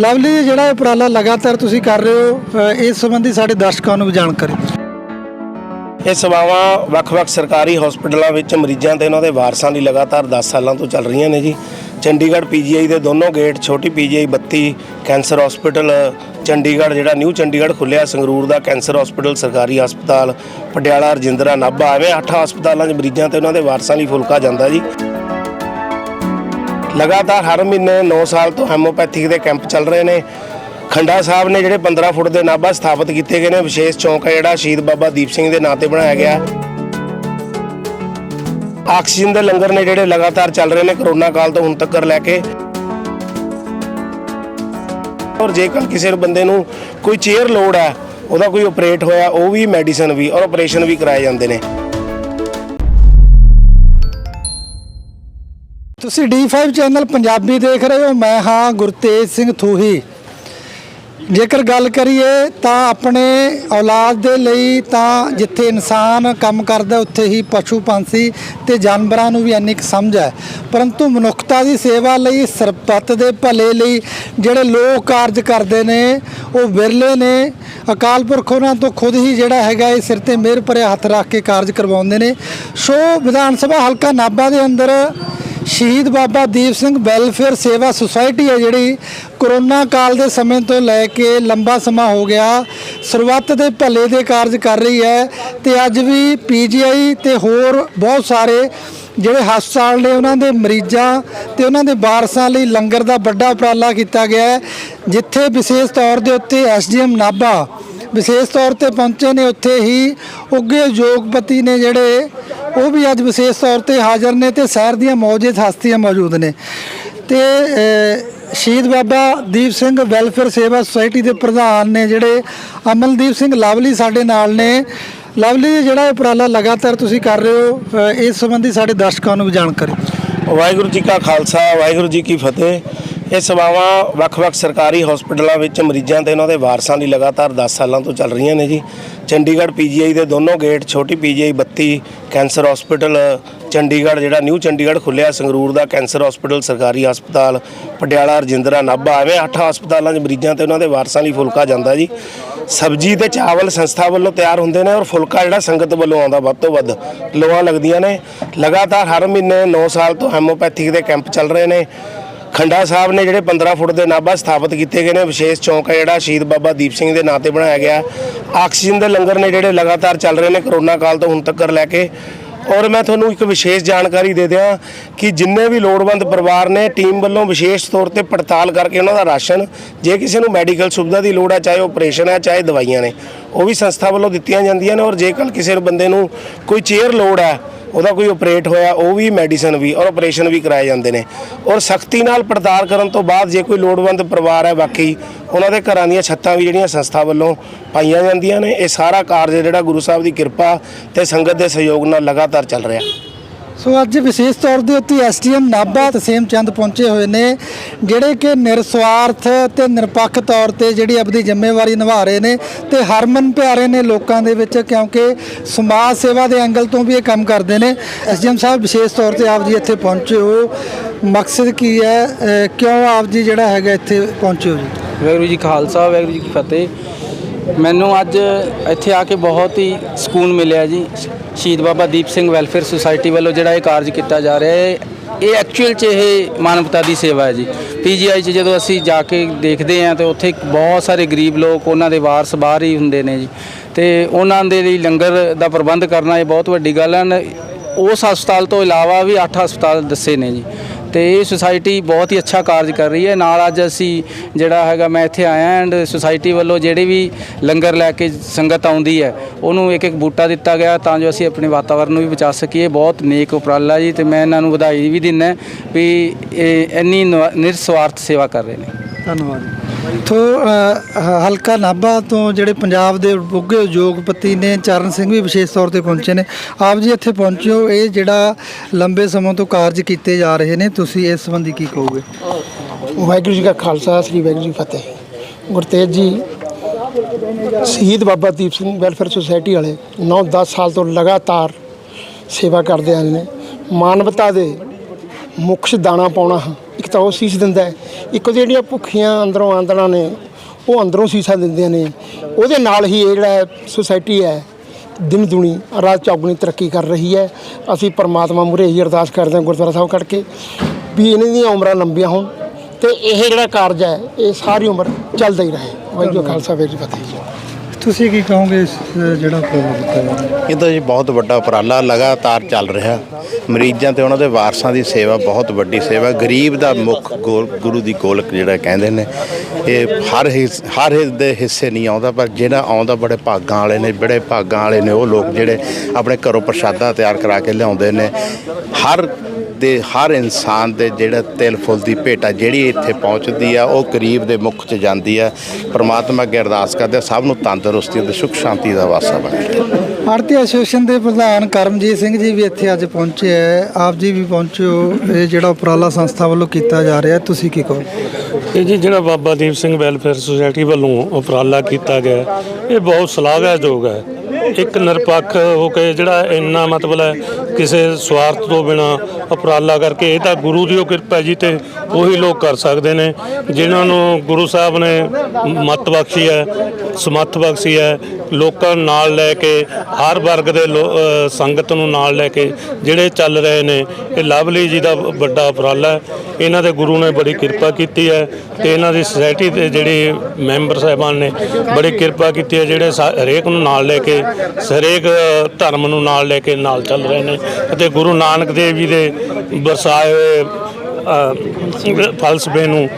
Lovely ਜੀ, ਜਿਹੜਾ ਇਹ ਉਪਰਾਲਾ ਲਗਾਤਾਰ ਤੁਸੀਂ ਕਰ ਰਹੇ ਹੋ ਅ, ਇਸ ਸੰਬੰਧੀ ਸਾਡੇ ਦਰਸ਼ਕਾਂ ਨੂੰ ਵੀ ਜਾਣਕਾਰੀ ਇਹ ਸੇਵਾਵਾਂ ਵੱਖ-ਵੱਖ ਸਰਕਾਰੀ ਹਸਪਤਾਲਾਂ ਵਿੱਚ ਮਰੀਜ਼ਾਂ ਤੇ ਉਹਨਾਂ ਦੇ ਵਾਰਸਾਂ ਲਈ ਲਗਾਤਾਰ 10 ਸਾਲਾਂ ਤੋਂ ਚੱਲ ਰਹੀਆਂ ਨੇ ਜੀ। ਚੰਡੀਗੜ੍ਹ ਪੀਜੀਆਈ ਦੇ ਦੋਨੋਂ ਗੇਟ ਛੋਟੀ ਪੀਜੀਆਈ 32 ਕੈਂਸਰ ਹਸਪੀਟਲ ਚੰਡੀਗੜ੍ਹ ਜਿਹੜਾ ਨਿਊ ਚੰਡੀਗੜ੍ਹ ਖੁੱਲਿਆ ਸੰਗਰੂਰ ਦਾ ਕੈਂਸਰ ਹਸਪੀਟਲ ਸਰਕਾਰੀ ਹਸਪਤਾਲ ਪਟਿਆਲਾ ਰਜਿੰਦਰਾ ਨਾਭਾ ਐਵੇਂ ਅੱਠ ਹਸਪਤਾਲਾਂ 'ਚ ਮਰੀਜ਼ਾਂ ਤੇ ਉਹਨਾਂ ਦੇ ਵਾਰਸਾਂ ਲਈ ਫੁਲਕਾ ਜਾਂਦਾ ਜੀ। ਲਗਾਤਾਰ ਹਰ ਮਹੀਨੇ 9 ਸਾਲ ਤੋਂ ਹੈਮੋਪੈਥਿਕ ਦੇ ਕੈਂਪ ਚੱਲ ਰਹੇ ਨੇ। ਖੰਡਾ ਸਾਹਿਬ ਨੇ ਜਿਹੜੇ 15 ਫੁੱਟ ਦੇ ਨਾਭਾ ਸਥਾਪਿਤ ਕੀਤੇ ਗਏ ਨੇ, ਵਿਸ਼ੇਸ਼ ਚੌਂਕ ਹੈ ਜਿਹੜਾ ਸ਼ਹੀਦ ਬਾਬਾ ਦੀਪ ਸਿੰਘ ਦੇ ਨਾਂ ਤੇ ਬਣਾਇਆ ਗਿਆ। ਆਕਸੀਜਨ ਦੇ ਲੰਗਰ ਨੇ ਜਿਹੜੇ ਲਗਾਤਾਰ ਚੱਲ ਰਹੇ ਨੇ ਕਰੋਨਾ ਕਾਲ ਤੋਂ ਹੁਣ ਤੱਕ ਲੈ ਕੇ। ਔਰ ਜੇਕਰ ਕਿਸੇ ਬੰਦੇ ਨੂੰ ਕੋਈ ਚੇਅਰ ਲੋੜ ਹੈ, ਉਹਦਾ ਕੋਈ ਆਪਰੇਟ ਹੋਇਆ, ਉਹ ਵੀ ਮੈਡੀਸਨ ਵੀ ਔਰ ਆਪਰੇਸ਼ਨ ਵੀ ਕਰਾਏ ਜਾਂਦੇ ਨੇ। ਤੁਸੀਂ D5 ਚੈਨਲ ਪੰਜਾਬੀ ਦੇਖ ਰਹੇ ਹੋ, ਮੈਂ ਹਾਂ ਗੁਰਤੇਜ ਸਿੰਘ ਥੂਹੀ। ਜੇਕਰ ਗੱਲ ਕਰੀਏ ਤਾਂ ਆਪਣੇ ਔਲਾਦ ਦੇ ਲਈ ਤਾਂ ਜਿੱਥੇ ਇਨਸਾਨ ਕੰਮ ਕਰਦਾ, ਉੱਥੇ ਹੀ ਪਸ਼ੂ ਪੰਛੀ ਤੇ ਜਾਨਵਰਾਂ ਨੂੰ ਵੀ ਇੰਨੀ ਕੁ ਸਮਝ ਹੈ। ਪਰੰਤੂ ਮਨੁੱਖਤਾ ਦੀ ਸੇਵਾ ਲਈ ਸਰਬੱਤ ਦੇ ਭਲੇ ਲਈ ਜਿਹੜੇ ਲੋਕ ਕਾਰਜ ਕਰਦੇ ਨੇ, ਉਹ ਵਿਰਲੇ ਨੇ। ਅਕਾਲ ਪੁਰਖ ਉਹਨਾਂ ਤੋਂ ਖੁਦ ਹੀ ਜਿਹੜਾ ਹੈਗਾ ਇਹ ਸਿਰ ਤੇ ਮਿਹਰ ਭਰਿਆ ਹੱਥ ਰੱਖ ਕੇ ਕਾਰਜ ਕਰਵਾਉਂਦੇ ਨੇ। ਸੋ ਵਿਧਾਨ ਸਭਾ ਹਲਕਾ ਨਾਭਾ ਦੇ ਅੰਦਰ ਸ਼ਹੀਦ ਬਾਬਾ ਦੀਪ ਸਿੰਘ ਵੈਲਫੇਅਰ ਸੇਵਾ ਸੁਸਾਇਟੀ ਹੈ ਜਿਹੜੀ ਕਰੋਨਾ ਕਾਲ ਦੇ ਸਮੇਂ ਤੋਂ ਲੈ ਕੇ ਲੰਬਾ ਸਮਾਂ ਹੋ ਗਿਆ। ਸਰਬੱਤ ਦੇ ਭਲੇ ਦੇ ਕਾਰਜ ਕਰ ਰਹੀ ਹੈ ਤੇ ਅੱਜ ਵੀ ਪੀਜੀਆਈ ਤੇ ਹੋਰ ਬਹੁਤ ਸਾਰੇ ਜਿਹੜੇ ਹਸਪਤਾਲ ਨੇ ਉਹਨਾਂ ਦੇ ਮਰੀਜ਼ਾਂ ਤੇ ਉਹਨਾਂ ਦੇ ਵਾਰਸਾਂ ਲਈ ਲੰਗਰ ਦਾ ਵੱਡਾ ਉਪਰਾਲਾ ਕੀਤਾ ਗਿਆ ਹੈ, ਜਿੱਥੇ ਵਿਸ਼ੇਸ਼ ਤੌਰ ਦੇ ਉੱਤੇ ਐਸਡੀਐਮ ਨਾਭਾ ਵਿਸ਼ੇਸ਼ ਤੌਰ ਤੇ ਪਹੁੰਚੇ ਨੇ, ਉੱਥੇ ਹੀ ਉੱਗੇ ਉਦਯੋਗਪਤੀ ਨੇ ਜਿਹੜੇ ਉਹ ਵੀ ਅੱਜ ਵਿਸ਼ੇਸ਼ ਤੌਰ ਤੇ ਹਾਜ਼ਰ ਨੇ ਤੇ ਸ਼ਹਿਰ ਦੀਆਂ ਮੌਜੂਦ ਹਸਤੀਆਂ ਮੌਜੂਦ ਨੇ। ਤੇ ਸ਼ਹੀਦ ਬਾਬਾ ਦੀਪ ਸਿੰਘ ਵੈਲਫੇਅਰ ਸੇਵਾ ਸੁਸਾਇਟੀ ਦੇ ਪ੍ਰਧਾਨ ਨੇ ਜਿਹੜੇ ਅਮਨਦੀਪ ਸਿੰਘ ਲਾਵਲੀ ਸਾਡੇ ਨਾਲ ਨੇ। ਲਵਲੀ ਜੀ, ਜਿਹੜਾ ਉਪਰਾਲਾ ਲਗਾਤਾਰ ਤੁਸੀਂ ਕਰ ਰਹੇ ਹੋ ਇਸ ਸੰਬੰਧੀ ਸਾਡੇ ਦਰਸ਼ਕਾਂ ਨੂੰ ਵੀ ਜਾਣਕਾਰੀ ਵਾਹਿਗੁਰੂ ਜੀ ਕਾ ਖਾਲਸਾ ਵਾਹਿਗੁਰੂ ਜੀ ਕੀ ਫਤਿਹ। ਇਹ ਸੇਵਾਵਾਂ ਵੱਖ-ਵੱਖ ਸਰਕਾਰੀ ਹਸਪਤਾਲਾਂ ਵਿੱਚ ਮਰੀਜ਼ਾਂ ਤੇ ਉਹਨਾਂ ਦੇ ਵਾਰਸਾਂ ਲਈ ਲਗਾਤਾਰ 10 ਸਾਲਾਂ ਤੋਂ ਚੱਲ ਰਹੀਆਂ ਨੇ ਜੀ। ਚੰਡੀਗੜ੍ਹ ਪੀਜੀਆਈ ਦੇ ਦੋਨੋਂ ਗੇਟ, ਛੋਟੀ ਪੀਜੀਆਈ 32 ਕੈਂਸਰ ਹਸਪੀਟਲ, ਚੰਡੀਗੜ੍ਹ ਜਿਹੜਾ ਨਿਊ ਚੰਡੀਗੜ੍ਹ ਖੁੱਲਿਆ ਸੰਗਰੂਰ ਦਾ ਕੈਂਸਰ ਹਸਪੀਟਲ, ਸਰਕਾਰੀ ਹਸਪਤਾਲ, ਪਟਿਆਲਾ, ਰਜਿੰਦਰਾ, ਨਾਭਾ, ਐਵੇਂ ਅੱਠ ਹਸਪਤਾਲਾਂ 'ਚ ਮਰੀਜ਼ਾਂ ਤੇ ਉਹਨਾਂ ਦੇ ਵਾਰਸਾਂ ਲਈ ਫੁਲਕਾ ਜਾਂਦਾ ਜੀ। ਸਬਜੀ ਤੇ ਚਾਵਲ ਸੰਸਥਾ ਵੱਲੋਂ ਤਿਆਰ ਹੁੰਦੇ ਨੇ ਔਰ ਫੁਲਕਾ ਜਿਹੜਾ ਸੰਗਤ ਵੱਲੋਂ ਆਉਂਦਾ ਵੱਧ ਤੋਂ ਵੱਧ ਲੋਆਂ ਲੱਗਦੀਆਂ ਨੇ। ਲਗਾਤਾਰ ਹਰ ਮਹੀਨੇ 9 ਸਾਲ ਤੋਂ ਹੈਮੋਪੈਥਿਕ ਦੇ ਕੈਂਪ ਚੱਲ ਰਹੇ ਨੇ। ਖੰਡਾ ਸਾਹਿਬ ਨੇ ਜਿਹੜੇ 15 ਫੁੱਟ ਦੇ ਨਾਭਾ ਸਥਾਪਿਤ ਕੀਤੇ ਗਏ ਨੇ, ਵਿਸ਼ੇਸ਼ ਚੌਂਕ ਹੈ ਜਿਹੜਾ ਸ਼ਹੀਦ ਬਾਬਾ ਦੀਪ ਸਿੰਘ ਦੇ ਨਾਂ ਤੇ ਬਣਾਇਆ ਗਿਆ। ਆਕਸੀਜਨ ਦੇ ਲੰਗਰ ਨੇ ਜਿਹੜੇ ਲਗਾਤਾਰ ਚੱਲ ਰਹੇ ਨੇ ਕਰੋਨਾ ਕਾਲ ਤੋਂ ਹੁਣ ਤੱਕ ਲੈ ਕੇ। ਔਰ ਮੈਂ ਤੁਹਾਨੂੰ ਇੱਕ ਵਿਸ਼ੇਸ਼ ਜਾਣਕਾਰੀ ਦੇ ਦਿਆਂ ਕਿ ਜਿੰਨੇ ਵੀ ਲੋੜਵੰਦ ਪਰਿਵਾਰ ਨੇ, ਟੀਮ ਵੱਲੋਂ ਵਿਸ਼ੇਸ਼ ਤੌਰ ਤੇ ਪੜਤਾਲ ਕਰਕੇ ਉਹਨਾਂ ਦਾ ਰਾਸ਼ਨ, ਜੇ ਕਿਸੇ ਨੂੰ ਮੈਡੀਕਲ ਸੁਵਿਧਾ ਦੀ ਲੋੜ ਹੈ, ਚਾਹੇ ਆਪਰੇਸ਼ਨ ਹੈ, ਚਾਹੇ ਦਵਾਈਆਂ ਨੇ, ਉਹ ਵੀ ਸੰਸਥਾ ਵੱਲੋਂ ਦਿੱਤੀਆਂ ਜਾਂਦੀਆਂ ਨੇ। ਔਰ ਜੇਕਰ ਕਿਸੇ ਬੰਦੇ ਨੂੰ ਕੋਈ ਚੇਅਰ ਲੋੜ ਹੈ ਉਹਦਾ ਕੋਈ ਆਪਰੇਟ ਹੋਇਆ, ਉਹ ਵੀ ਮੈਡੀਸਨ ਵੀ ਔਰ ਆਪਰੇਸ਼ਨ ਵੀ ਕਰਾਏ ਜਾਂਦੇ ਨੇ। ਔਰ ਸਖਤੀ ਨਾਲ ਪੜਤਾਲ ਕਰਨ ਤੋਂ ਬਾਅਦ ਜੇ ਕੋਈ ਲੋੜਵੰਦ ਪਰਿਵਾਰ ਹੈ ਬਾਕੀ ਉਹਨਾਂ ਦੇ ਘਰਾਂ ਦੀਆਂ ਛੱਤਾਂ ਵੀ ਜਿਹੜੀਆਂ ਸੰਸਥਾ ਵੱਲੋਂ ਪਾਈਆਂ ਜਾਂਦੀਆਂ ਨੇ, ਇਹ ਸਾਰਾ ਕਾਰਜ ਜਿਹੜਾ ਗੁਰੂ ਸਾਹਿਬ ਦੀ ਕਿਰਪਾ ਤੇ ਸੰਗਤ ਦੇ ਸਹਿਯੋਗ ਨਾਲ ਲਗਾਤਾਰ ਚੱਲ ਰਿਹਾ। ਸੋ ਅੱਜ ਵਿਸ਼ੇਸ਼ ਤੌਰ ਦੇ ਉੱਤੇ ਐਸਟੀਐਮ ਨਾਭਾ ਤਸੀਮ ਚੰਦ ਪਹੁੰਚੇ ਹੋਏ ਨੇ, ਜਿਹੜੇ ਕਿ ਨਿਰਸਵਾਰਥ ਤੇ ਨਿਰਪੱਖ ਤੌਰ ਤੇ ਜਿਹੜੀ ਆਪਣੀ ਜ਼ਿੰਮੇਵਾਰੀ ਨਿਭਾ ਰਹੇ ਨੇ ਤੇ ਹਰਮਨ ਪਿਆਰੇ ਨੇ ਲੋਕਾਂ ਦੇ ਵਿੱਚ, ਕਿਉਂਕਿ ਸਮਾਜ ਸੇਵਾ ਦੇ ਐਂਗਲ ਤੋਂ ਵੀ ਇਹ ਕੰਮ ਕਰਦੇ ਨੇ। ਐਸਡੀਐਮ ਸਾਹਿਬ, ਵਿਸ਼ੇਸ਼ ਤੌਰ ਤੇ ਆਪ ਜੀ ਇੱਥੇ ਪਹੁੰਚੇ ਹੋ। ਮਕਸਦ ਕੀ ਹੈ? ਕਿਉਂ ਆਪ ਜੀ ਜਿਹੜਾ ਹੈਗਾ ਇੱਥੇ ਪਹੁੰਚੇ ਹੋ ਜੀ? ਵਾਹਿਗੁਰੂ ਜੀ ਖਾਲਸਾ, ਵਾਹਿਗੁਰੂ ਜੀ ਕੀ ਫਤਿਹ। ਮੈਨੂੰ ਅੱਜ ਇੱਥੇ ਆ ਕੇ ਬਹੁਤ ਹੀ ਸਕੂਨ ਮਿਲਿਆ ਜੀ। ਸ਼ਹੀਦ ਬਾਬਾ ਦੀਪ ਸਿੰਘ ਵੈਲਫੇਅਰ ਸੁਸਾਇਟੀ ਵੱਲੋਂ ਜਿਹੜਾ ਇਹ ਕਾਰਜ ਕੀਤਾ ਜਾ ਰਿਹਾ ਹੈ, ਇਹ ਐਕਚੁਅਲ 'ਚ ਇਹ ਮਾਨਵਤਾ ਦੀ ਸੇਵਾ ਹੈ ਜੀ। ਪੀਜੀਆਈ 'ਚ ਜਦੋਂ ਅਸੀਂ ਜਾ ਕੇ ਦੇਖਦੇ ਹਾਂ ਤੇ ਉੱਥੇ ਬਹੁਤ ਸਾਰੇ ਗਰੀਬ ਲੋਕ, ਉਹਨਾਂ ਦੇ ਵਾਰਸ ਬਾਹਰ ਹੀ ਹੁੰਦੇ ਨੇ ਜੀ। ਤੇ ਉਹਨਾਂ ਦੇ ਲਈ ਲੰਗਰ ਦਾ ਪ੍ਰਬੰਧ ਕਰਨਾ ਇਹ ਬਹੁਤ ਵੱਡੀ ਗੱਲ ਹੈ। ਉਸ ਹਸਪਤਾਲ ਤੋਂ ਇਲਾਵਾ ਵੀ 8 ਹਸਪਤਾਲ ਦੱਸੇ ਨੇ ਜੀ। ਤੇ ਇਹ ਸੁਸਾਇਟੀ ਬਹੁਤ ਹੀ ਅੱਛਾ ਕਾਰਜ ਕਰ ਰਹੀ ਹੈ। ਨਾਲ ਅੱਜ ਅਸੀਂ ਜਿਹੜਾ ਹੈਗਾ, ਮੈਂ ਇੱਥੇ ਆਇਆ ਐਂਡ ਸੁਸਾਇਟੀ ਵੱਲੋਂ ਜਿਹੜੇ ਵੀ ਲੰਗਰ ਲੈ ਕੇ ਸੰਗਤ ਆਉਂਦੀ ਹੈ, ਉਹਨੂੰ ਇੱਕ ਇੱਕ ਬੂਟਾ ਦਿੱਤਾ ਗਿਆ ਤਾਂ ਜੋ ਅਸੀਂ ਆਪਣੇ ਵਾਤਾਵਰਨ ਨੂੰ ਵੀ ਬਚਾ ਸਕੀਏ। ਬਹੁਤ ਨੇਕ ਉਪਰਾਲਾ ਜੀ ਤੇ ਮੈਂ ਇਹਨਾਂ ਨੂੰ ਵਧਾਈ ਵੀ ਦਿੰਦਾ ਵੀ ਇਹ ਇੰਨੀ ਨਿਵਾ- ਨਿਰਸਵਾਰਥ ਸੇਵਾ ਕਰ ਰਹੇ ਨੇ। ਧੰਨਵਾਦ ਤੋ ਹਲਕਾ ਨਾਭਾ ਤੋਂ ਜਿਹੜੇ ਪੰਜਾਬ ਦੇ ਉੱਘੇ ਉਦਯੋਗਪਤੀ ਨੇ, ਚਰਨ ਸਿੰਘ ਵੀ ਵਿਸ਼ੇਸ਼ ਤੌਰ ਤੇ ਪਹੁੰਚੇ ਨੇ। ਆਪ ਜੀ ਇੱਥੇ ਪਹੁੰਚੇ ਹੋ ਇਹ ਜਿਹੜਾ ਲੰਬੇ ਸਮੇਂ ਤੋਂ ਕਾਰਜ ਕੀਤੇ ਜਾ ਰਹੇ ਨੇ, ਤੁਸੀਂ ਇਸ ਸੰਬੰਧੀ ਕੀ ਕਹੋਗੇ? ਵਾਹਿਗੁਰੂ ਜੀ ਕਾ ਖਾਲਸਾ, ਸ੍ਰੀ ਵਾਹਿਗੁਰੂ ਜੀ ਕੀ ਫਤਿਹ। ਗੁਰਤੇਜ ਜੀ, ਸ਼ਹੀਦ ਬਾਬਾ ਦੀਪ ਸਿੰਘ ਵੈਲਫੇਅਰ ਸੁਸਾਇਟੀ ਵਾਲੇ 9-10 ਸਾਲ ਤੋਂ ਲਗਾਤਾਰ ਸੇਵਾ ਕਰਦੇ ਆਏ ਨੇ। ਮਾਨਵਤਾ ਦੇ ਮੁੱਖ 'ਚ ਦਾਣਾ ਪਾਉਣਾ ਇੱਕ ਤਾਂ ਉਹ ਸੀਸ ਦਿੰਦਾ ਹੈ। ਇੱਕ ਉਹ ਜਿਹੜੀਆਂ ਭੁੱਖੀਆਂ ਅੰਦਰੋਂ ਆਂਦਰਾਂ ਨੇ, ਉਹ ਅੰਦਰੋਂ ਸੀਸਾ ਦਿੰਦੀਆਂ ਨੇ। ਉਹਦੇ ਨਾਲ ਹੀ ਇਹ ਜਿਹੜਾ ਸੁਸਾਇਟੀ ਹੈ, ਦਿਨ ਦੁਨੀ, ਰਾਤ ਚੌਗੁਣੀ ਤਰੱਕੀ ਕਰ ਰਹੀ ਹੈ। ਅਸੀਂ ਪਰਮਾਤਮਾ ਮੂਹਰੇ ਹੀ ਅਰਦਾਸ ਕਰਦੇ ਹਾਂ ਗੁਰਦੁਆਰਾ ਸਾਹਿਬ ਕਰਕੇ ਵੀ ਇਹਨਾਂ ਦੀਆਂ ਉਮਰਾਂ ਲੰਬੀਆਂ ਹੋਣ ਤੇ ਇਹ ਜਿਹੜਾ ਕਾਰਜ ਹੈ, ਇਹ ਸਾਰੀ ਉਮਰ ਚੱਲਦਾ ਹੀ ਰਹੇ। ਵਾਹਿਗੁਰੂ ਜੀ ਖਾਲਸਾ, ਵਾਹਿਗੁਰੂ ਜੀ ਫਤਿਹ। ਤੁਸੀਂ ਕੀ ਕਹੋਗੇ ਇਸ ਜਿਹੜਾ ਉਪਰਾਲਾ ਕੀਤਾ ਜਾ ਰਿਹਾ? ਇਹ ਤਾਂ ਜੀ ਬਹੁਤ ਵੱਡਾ ਉਪਰਾਲਾ ਲਗਾਤਾਰ ਚੱਲ ਰਿਹਾ। ਮਰੀਜ਼ਾਂ ਤੇ ਉਹਨਾਂ ਦੇ ਵਾਰਸਾਂ ਦੀ ਸੇਵਾ ਬਹੁਤ ਵੱਡੀ ਸੇਵਾ ਗਰੀਬ ਦਾ ਮੁੱਖ ਗੋਲ, ਗੁਰੂ ਦੀ ਗੋਲਕ ਜਿਹੜਾ ਕਹਿੰਦੇ ਨੇ, ਇਹ ਹਰ ਹਿੱਸ- ਹਰ ਹਿੱਸ ਦੇ ਹਿੱਸੇ ਨਹੀਂ ਆਉਂਦਾ, ਪਰ ਜਿਹੜਾ ਆਉਂਦਾ ਬੜੇ ਭਾਗਾਂ ਵਾਲੇ ਨੇ, ਬੜੇ ਭਾਗਾਂ ਵਾਲੇ ਨੇ ਉਹ ਲੋਕ ਜਿਹੜੇ ਆਪਣੇ ਘਰੋਂ ਪ੍ਰਸ਼ਾਦਾ ਤਿਆਰ ਕਰਾ ਕੇ ਲਿਆਉਂਦੇ ਨੇ। ਹਰ ਦੇ ਹਰ ਇਨਸਾਨ ਦੇ ਜਿਹੜਾ ਤਿਲ ਫੁੱਲ ਦੀ ਭੇਟਾ ਜਿਹੜੀ ਇੱਥੇ ਪਹੁੰਚਦੀ ਆ ਉਹ ਗਰੀਬ ਦੇ ਮੁੱਖ 'ਚ ਜਾਂਦੀ ਆ। ਪ੍ਰਮਾਤਮਾ ਅੱਗੇ ਅਰਦਾਸ ਕਰਦੇ ਆ, ਸਭ ਨੂੰ ਤੰਦਰੁਸਤੀ ਤੇ ਸੁਖ ਸ਼ਾਂਤੀ ਦਾ ਵਾਸਾ ਬਣੇ ਆਰਤੀ ਐਸੋਸੀਏਸ਼ਨ ਦੇ ਪ੍ਰਧਾਨ ਕਰਮਜੀਤ ਸਿੰਘ ਜੀ ਵੀ ਇੱਥੇ ਅੱਜ ਪਹੁੰਚੇ ਹੈ ਆਪ ਜੀ ਵੀ ਪਹੁੰਚੇ ਹੋ। ਇਹ ਜਿਹੜਾ ਉਪਰਾਲਾ ਸੰਸਥਾ ਵੱਲੋਂ ਕੀਤਾ ਜਾ ਰਿਹਾ ਤੁਸੀਂ ਕੀ ਕਹੋ ਇਹ ਜੀ ਜਿਹੜਾ ਬਾਬਾ ਦੀਪ ਸਿੰਘ ਵੈਲਫੇਅਰ ਸੁਸਾਇਟੀ ਵੱਲੋਂ ਉਪਰਾਲਾ ਕੀਤਾ ਗਿਆ ਇਹ ਬਹੁਤ ਸ਼ਲਾਘਾਯੋਗ ਹੈ। ਇੱਕ ਨਿਰਪੱਖ ਹੋ ਕੇ ਜਿਹੜਾ ਇੰਨਾ ਮਤਲਬ ਹੈ ਕਿਸੇ ਸਵਾਰਥ ਤੋਂ ਬਿਨਾ ਉਪਰਾਲਾ ਕਰਕੇ, ਇਹ ਤਾਂ ਗੁਰੂ ਦੀ ਉਹ ਕਿਰਪਾ ਜੀ ਤੇ ਉਹੀ ਲੋਕ ਕਰ ਸਕਦੇ ਨੇ, ਜਿਨ੍ਹਾਂ ਨੂੰ ਗੁਰੂ ਸਾਹਿਬ ਨੇ ਮੱਤ ਬਖਸ਼ੀ ਹੈ, ਸਮੱਥ ਬਖਸ਼ੀ ਹੈ, ਲੋਕਾਂ ਨਾਲ ਲੈ ਕੇ, ਹਰ ਵਰਗ ਦੇ ਲੋ- ਸੰਗਤ ਨੂੰ ਨਾਲ ਲੈ ਕੇ ਜਿਹੜੇ ਚੱਲ ਰਹੇ ਨੇ, ਇਹ ਲਵਲੀ ਜੀ ਦਾ ਵੱਡਾ ਉਪਰਾਲਾ ਹੈ। ਇਹਨਾਂ ਦੇ ਗੁਰੂ ਨੇ ਬੜੀ ਕਿਰਪਾ ਕੀਤੀ ਹੈ ਤੇ ਇਹਨਾਂ ਦੀ ਸੁਸਾਇਟੀ ਦੇ ਜਿਹੜੇ ਮੈਂਬਰ ਸਾਹਿਬਾਨ ਨੇ ਬੜੀ ਕਿਰਪਾ ਕੀਤੀ ਹੈ, ਜਿਹੜੇ ਸਾ- ਹਰੇਕ ਨੂੰ ਨਾਲ ਲੈ ਕੇ ਹਰੇਕ ਧਰਮ ਨੂੰ ਨਾਲ ਲੈ ਕੇ ਨਾਲ ਚੱਲ ਰਹੇ ਨੇ ਅਤੇ ਗੁਰੂ ਨਾਨਕ ਦੇਵ ਜੀ ਦੇ ਵਰਸਾਏ ਹੋਏ ਫਲਸਫੇ ਨੂੰ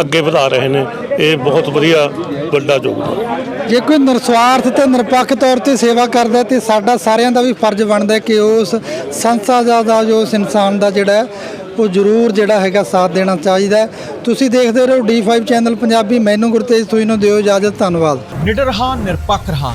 ਅੱਗੇ ਵਧਾ ਰਹੇ ਨੇ। ਇਹ ਬਹੁਤ ਵਧੀਆ ਵੱਡਾ ਯੋਗਦਾਨ ਹੈ। ਜੇ ਕੋਈ ਨਿਰਸਵਾਰਥ ਤੇ ਨਿਰਪੱਖ ਤੌਰ ਤੇ ਸੇਵਾ ਕਰਦਾ ਤੇ ਸਾਡਾ ਸਾਰਿਆਂ ਦਾ ਵੀ ਫਰਜ਼ ਬਣਦਾ ਕਿ ਉਸ ਸੰਸਥਾ ਦਾ ਦਾ ਜੋ ਉਸ ਇਨਸਾਨ ਦਾ ਜਿਹੜਾ ਉਹ ਜ਼ਰੂਰ ਜਿਹੜਾ ਹੈਗਾ ਸਾਥ ਦੇਣਾ ਚਾਹੀਦਾ। ਤੁਸੀਂ ਦੇਖਦੇ ਰਹੋ D5 ਚੈਨਲ ਪੰਜਾਬੀ। ਮੈਨੂੰ ਗੁਰਤੇਜ ਤੁਸੀਂ ਨੂੰ ਦਿਓ ਇਜਾਜ਼ਤ। ਧੰਨਵਾਦ। ਨਿਡਰ ਹਾਂ ਨਿਰਪੱਖ ਰਹਾਂ।